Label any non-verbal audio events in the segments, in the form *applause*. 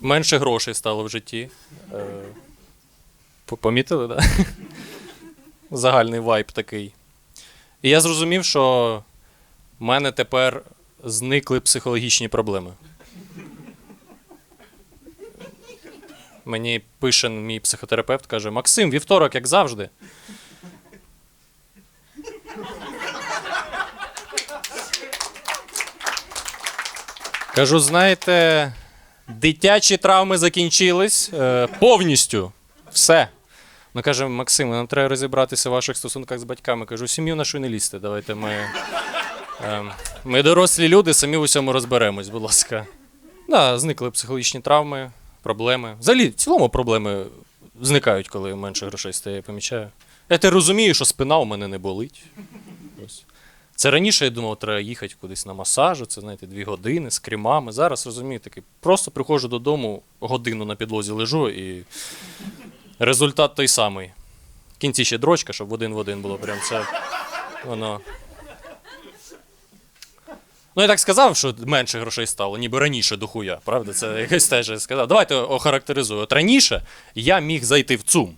Менше грошей стало в житті. Е, Помітили, так? Да? *laughs* Загальний вайб такий. І я зрозумів, що в мене тепер зникли психологічні проблеми. Мені пише мій психотерапевт, каже: Максим, вівторок, як завжди. Кажу, знаєте, дитячі травми закінчились е, повністю. Все. Ну каже, Максим, нам треба розібратися в ваших стосунках з батьками. Кажу, сім'ю нашу не лізьте. Давайте ми. Е, ми дорослі люди, самі в усьому розберемось, будь ласка. Да, зникли психологічні травми, проблеми. Взагалі, в цілому проблеми зникають, коли менше грошей стає, я помічаю. Я те розумію, що спина у мене не болить. Ось. Це раніше я думав, треба їхати кудись на масаж, це знаєте, дві години з кремами. Зараз розумію, такий, просто приходжу додому, годину на підлозі лежу і результат той самий. В кінці ще дрочка, щоб один в один було прям це. Воно. Ну, я так сказав, що менше грошей стало, ніби раніше до хуя, правда? Це *laughs* якось теж сказав. Давайте охарактеризую. От раніше я міг зайти в ЦУМ.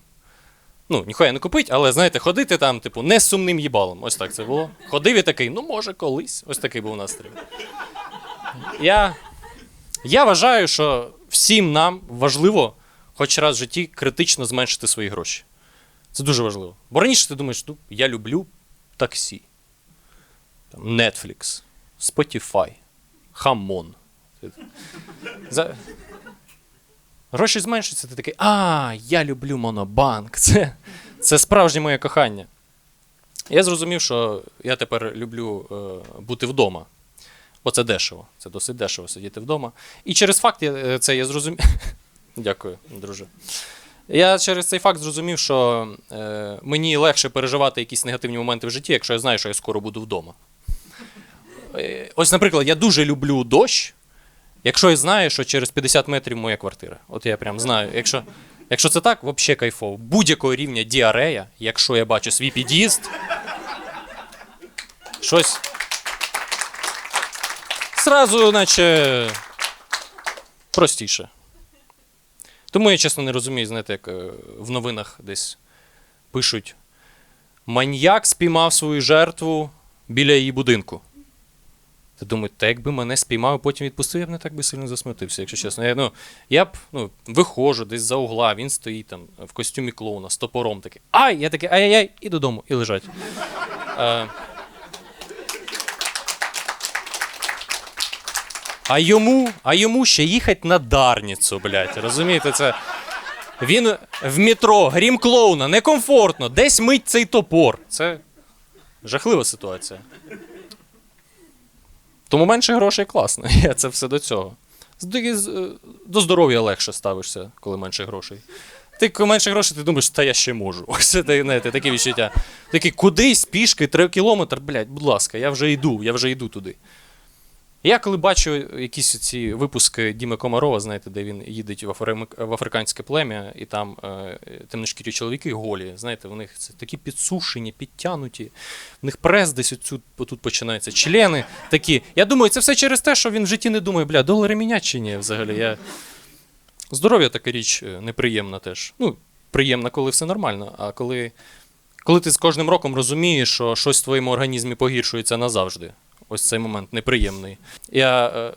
Ну, ніхуя не купить, але знаєте, ходити там, типу, не з сумним їбалом. Ось так це було. Ходив і такий, ну, може, колись. Ось такий був настрій. Я, я вважаю, що всім нам важливо хоч раз в житті критично зменшити свої гроші. Це дуже важливо. Бо раніше ти думаєш, ну, я люблю таксі, там, Netflix, Spotify, хамон. Гроші зменшуються, ти такий, а, я люблю монобанк. *laughs* Це, це справжнє моє кохання. Я зрозумів, що я тепер люблю е, бути вдома. Бо це дешево. Це досить дешево сидіти вдома. І через факт я, е, це я зрозумів. *laughs* Дякую, друже. Я через цей факт зрозумів, що е, мені легше переживати якісь негативні моменти в житті, якщо я знаю, що я скоро буду вдома. Е, ось, наприклад, я дуже люблю дощ, якщо я знаю, що через 50 метрів моя квартира. От я прям знаю. Якщо, якщо це так, взагалі кайфово. Будь-якого рівня діарея, якщо я бачу свій під'їзд, щось. Сразу, наче простіше. Тому я чесно не розумію, знаєте, як е, в новинах десь пишуть: маньяк спіймав свою жертву біля її будинку. Ти думаю, та якби мене спіймав, і потім відпустив, я б не так би сильно засмутився, якщо чесно. Я, ну, я б ну, виходжу десь за угла, він стоїть там в костюмі клоуна з топором такий. Ай! Я такий ай-яй-яй, і додому, і лежать. Е, А йому, а йому ще їхати на Дарніцу, блядь. Розумієте, це. Він в метро, грім клоуна, некомфортно, десь мить цей топор. Це жахлива ситуація. Тому менше грошей класно. *laughs* Я це все до цього. Е, До здоров'я легше ставишся, коли менше грошей. Ти менше грошей, ти думаєш, та я ще можу. *laughs* Ось це знаєте, такі відчуття. Такий кудись пішки, три кілометр, блядь, будь ласка, я вже йду, я вже йду туди. Я коли бачу якісь ці випуски Діми Комарова, знаєте, де він їде в, афри- в африканське плем'я, і там е, темношкірі чоловіки голі, знаєте, в них це такі підсушені, підтянуті, в них прес десь отут, отут починається, члени такі. Я думаю, це все через те, що він в житті не думає, бля, долари мінять чи ні взагалі. Я... Здоров'я така річ е, неприємна теж. Ну, приємна, коли все нормально, а коли, коли ти з кожним роком розумієш, що щось в твоєму організмі погіршується назавжди. Ось цей момент неприємний. Я. Е,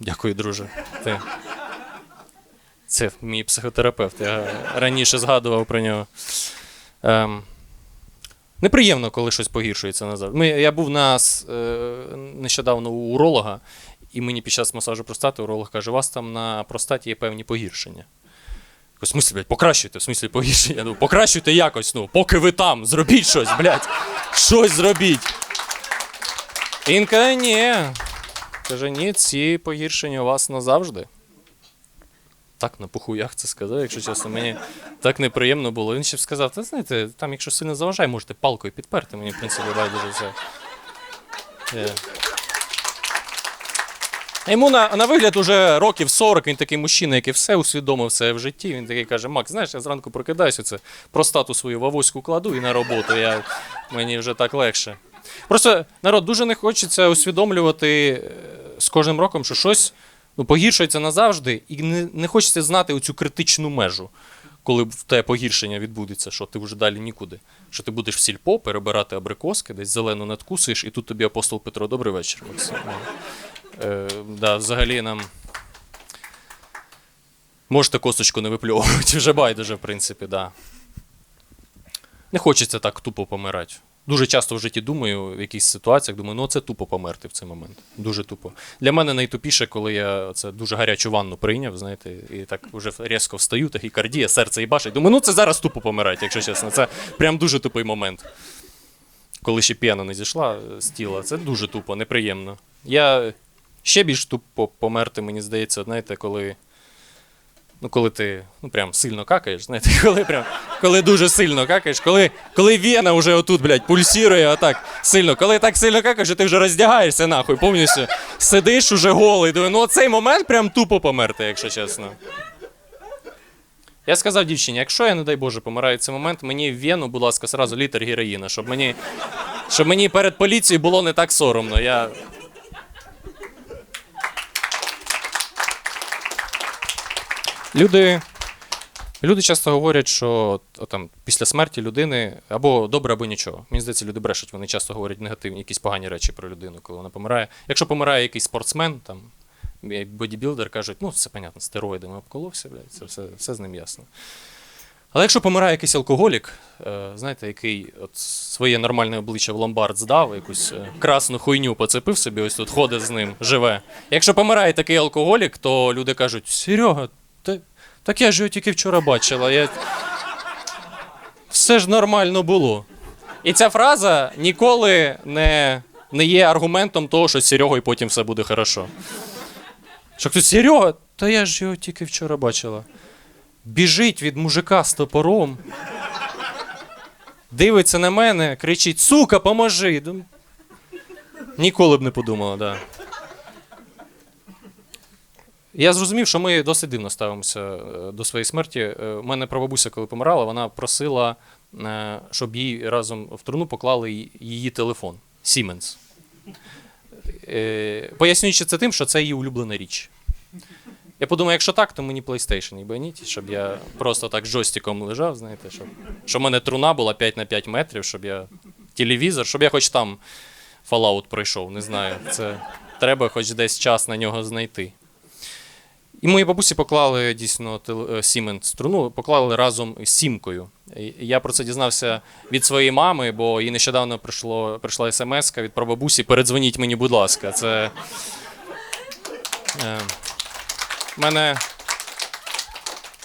дякую, друже. Ти. Це мій психотерапевт. Я раніше згадував про нього. Ем, неприємно, коли щось погіршується назавжди. Ми, я був на, е, нещодавно у уролога, і мені під час масажу простати уролог каже: у вас там на простаті є певні погіршення. В смислі, блядь, покращуйте, в смислі погіршення. Ну, покращуйте якось, ну, поки ви там, зробіть щось, блядь. Щось зробіть. Він каже, ні. Каже, ні, ці погіршення у вас назавжди. Так на похуях це сказав, якщо чесно, мені так неприємно було. Він ще б сказав, та знаєте, там, якщо сильно заважає, можете палкою підперти, мені, в принципі, байдуже це. Е. А Йому на, на вигляд уже років 40, він такий мужчина, який все усвідомив все в житті. Він такий каже: Макс, знаєш, я зранку прокидаюся, це простату свою в кладу і на роботу. Я, мені вже так легше. Просто народ дуже не хочеться усвідомлювати е, з кожним роком, що щось ну, погіршується назавжди, і не, не хочеться знати оцю критичну межу, коли те погіршення відбудеться, що ти вже далі нікуди. Що ти будеш в сільпо перебирати абрикоски, десь зелену надкусуєш, і тут тобі апостол Петро, добрий вечір. Ну, Е, да, взагалі нам. Можете косточку не випльовувати, *laughs* вже байдуже, в принципі, да. Не хочеться так тупо помирати. Дуже часто в житті думаю, в якихось ситуаціях, думаю, ну це тупо померти в цей момент. Дуже тупо. Для мене найтупіше, коли я це дуже гарячу ванну прийняв, знаєте, і так вже різко встаю, тахікардія, серце і башить. Думаю, ну це зараз тупо помирати, якщо чесно. Це прям дуже тупий момент. Коли ще п'яна не зійшла з тіла, це дуже тупо, неприємно. Я ще більш тупо померти, мені здається, знаєте, коли. Ну, коли ти ну, прям сильно какаєш, знаєте, *laughs* коли прям, коли дуже сильно какаєш, коли, коли вена вже отут, блядь, пульсірує отак сильно, коли так сильно какаєш, що ти вже роздягаєшся нахуй, повністю сидиш уже голий. Думаю, ну цей момент прям тупо померти, якщо чесно. Я сказав дівчині, якщо я, не дай Боже, помираю цей момент, мені в вену, будь ласка, сразу літр героїна, щоб мені, щоб мені перед поліцією було не так соромно. Я... Люди, люди часто говорять, що о, там, після смерті людини або добре, або нічого. Мені здається, люди брешуть, вони часто говорять негативні, якісь погані речі про людину, коли вона помирає. Якщо помирає якийсь спортсмен, там, бодібілдер, кажуть, ну, все понятно, стероїдами обколовся, блядь, це все, все з ним ясно. Але якщо помирає якийсь алкоголік, е, знаєте, який от своє нормальне обличчя в ломбард здав, якусь е, красну хуйню поцепив собі, ось тут ходить з ним, живе. Якщо помирає такий алкоголік, то люди кажуть: Серега, так я ж його тільки вчора бачила. Я... Все ж нормально було. І ця фраза ніколи не, не є аргументом того, що з Серегою потім все буде хорошо. Що хтось, Серега, та я ж його тільки вчора бачила. Біжить від мужика з топором. Дивиться на мене, кричить: Сука, поможи! Ніколи б не подумала, да. Я зрозумів, що ми досить дивно ставимося е, до своєї смерті. Е, У мене прабабуся, коли помирала, вона просила, е, щоб їй разом в труну поклали її телефон. Е, Пояснюючи це тим, що це її улюблена річ. Я подумав, якщо так, то мені PlayStation їбаніть, щоб я просто так джойстиком лежав, знаєте, щоб, щоб в мене труна була 5 на 5 метрів, щоб я телевізор, щоб я хоч там Fallout пройшов, не знаю. Це треба хоч десь час на нього знайти. І моїй бабусі поклали дійсно Сімен е, струну, поклали разом з сімкою. Я про це дізнався від своєї мами, бо їй нещодавно прийшло, прийшла смс від прабабусі «Передзвоніть мені, будь ласка. Це. Е, мене.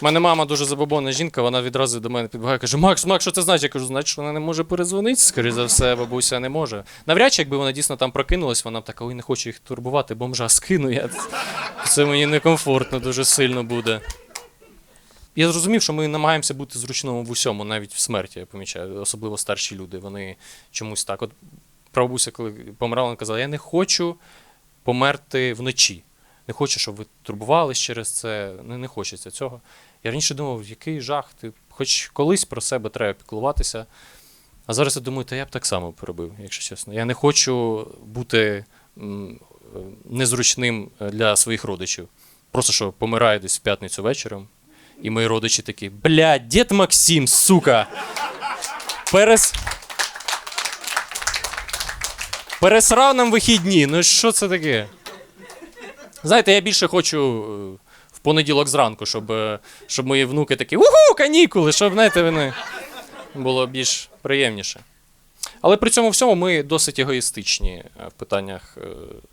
У мене мама дуже забобонна жінка, вона відразу до мене підбігає каже: Макс, Макс, що це значить? Я кажу, значить, вона не може перезвонити, скоріше за все, бабуся не може. Навряд чи, якби вона дійсно там прокинулась, вона б така, ой, не хочу їх турбувати, бомжа скину. Я... Це мені некомфортно дуже сильно буде. Я зрозумів, що ми намагаємося бути зручними в усьому, навіть в смерті, я помічаю, особливо старші люди. Вони чомусь так. От прабабуся, коли помирала, вона казала: я не хочу померти вночі. Не хочу, щоб ви турбувались через це. Не, не хочеться цього. Я раніше думав, який жах, ти хоч колись про себе треба піклуватися. А зараз я думаю, та я б так само поробив, якщо чесно. Я не хочу бути е, незручним е, для своїх родичів. Просто що помираю десь в п'ятницю вечором, і мої родичі такі: блядь, дід Максим, сука! Перес... Пересрав нам вихідні. Ну що це таке? Знаєте, я більше хочу е, в понеділок зранку, щоб, е, щоб мої внуки такі уху, канікули, щоб, знаєте, вони було більш приємніше. Але при цьому всьому ми досить егоїстичні е, в питаннях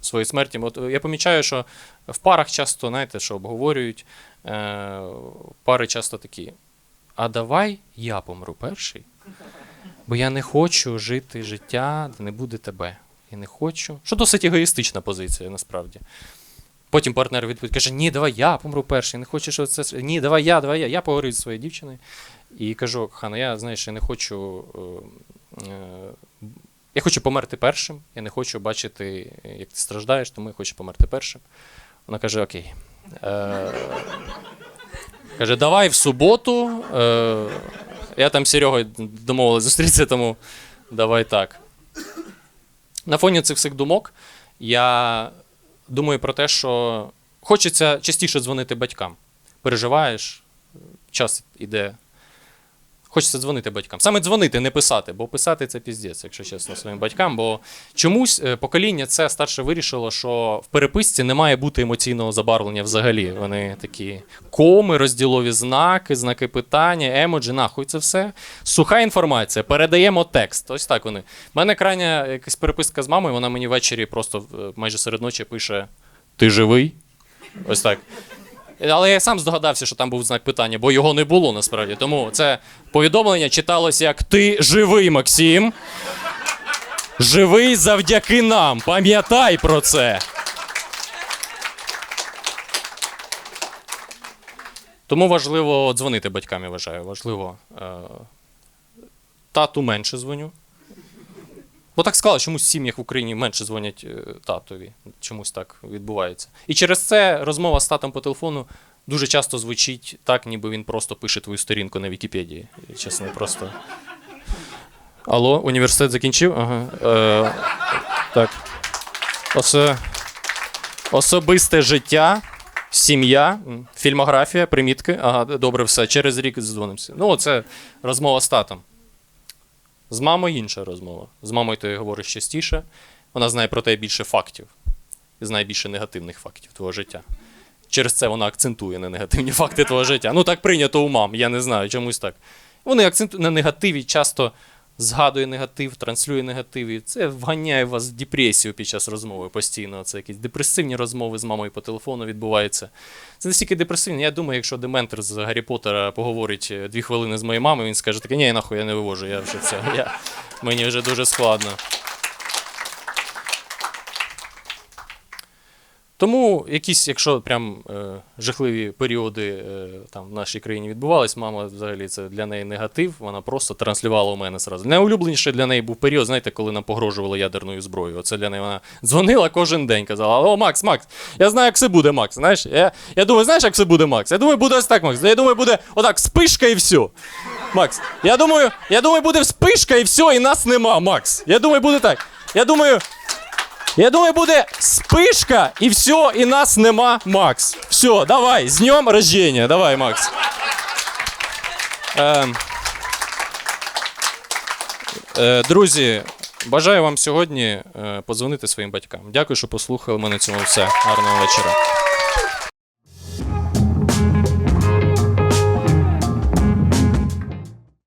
своєї смерті. От я помічаю, що в парах часто, знаєте, що обговорюють, пари часто такі. А давай я помру перший, бо я не хочу жити життя, де не буде тебе. Я не хочу. Що досить егоїстична позиція, насправді. Потім партнер відповідь каже: Ні, давай я помру перший, не хочу, що це. Ні, давай я, давай я. Я поговорю зі своєю дівчиною і кажу: Хана, я знаєш, я не хочу. е, е, Я хочу померти першим. Я не хочу бачити, як ти страждаєш, тому я хочу померти першим. Вона каже: Окей. Е, каже, давай в суботу. Я там з Серегою домовилась зустрітися, тому давай так. На фоні цих всіх думок я думаю про те, що хочеться частіше дзвонити батькам. Переживаєш, час іде. Хочеться дзвонити батькам. Саме дзвонити, не писати, бо писати це піздець, якщо чесно, своїм батькам. Бо чомусь е, покоління це старше вирішило, що в переписці не має бути емоційного забарвлення взагалі. Вони такі коми, розділові знаки, знаки питання, емоджі, нахуй це все. Суха інформація, передаємо текст. Ось так вони. У мене крайня якась переписка з мамою, вона мені ввечері просто е, майже серед ночі пише: Ти живий? Ось так. Але я сам здогадався, що там був знак питання, бо його не було насправді. Тому це повідомлення читалося як Ти живий, Максим. Живий завдяки нам. Пам'ятай про це. Тому важливо дзвонити батькам, я вважаю. Важливо. Е, тату менше дзвоню. Бо так сказали, чомусь в сім'ях в Україні менше дзвонять е, татові. Чомусь так відбувається. І через це розмова з татом по телефону дуже часто звучить так, ніби він просто пише твою сторінку на Вікіпедії. Чесно, просто. Алло, університет закінчив? Ага. Е, так. Осе... Особисте життя, сім'я, фільмографія, примітки. Ага, добре, все. Через рік дзвонимося. Ну, це розмова з татом. З мамою інша розмова. З мамою ти говориш частіше, вона знає про тебе більше фактів, і знає більше негативних фактів твого життя. Через це вона акцентує на негативні факти твого життя. Ну так прийнято у мам, я не знаю, чомусь так. Вони акцентують на негативі, часто згадує негатив, транслює негатив, і це вганяє вас в депресію під час розмови постійно. Це якісь депресивні розмови з мамою по телефону відбуваються. Це настільки депресивно. Я думаю, якщо Дементор з Гаррі Поттера поговорить е, дві хвилини з моєю мамою, він скаже таке, ні, нахуй я не вивожу, я вже це. Я... Мені вже дуже складно. Тому якісь, якщо прям е, жахливі періоди е, там в нашій країні відбувались, мама взагалі це для неї негатив, вона просто транслювала у мене зразу. Найулюбленіший для неї був період, знаєте, коли нам погрожували ядерною зброєю. Оце для неї вона дзвонила кожен день, казала: О, Макс, Макс, я знаю, як все буде, Макс. Знаєш, я, я думаю, знаєш, як все буде, Макс? Я думаю, буде ось так, Макс. Я думаю, буде отак, спишка і все. Макс, я думаю, я думаю, буде вспишка і все, і нас нема, Макс. Я думаю, буде так. Я думаю. Я думаю, буде спишка, і все, і нас нема, Макс. Все, давай, з днем рождения. Давай, Макс. Е, е, друзі, бажаю вам сьогодні е, подзвонити своїм батькам. Дякую, що послухали мене цьому все. Гарного вечора.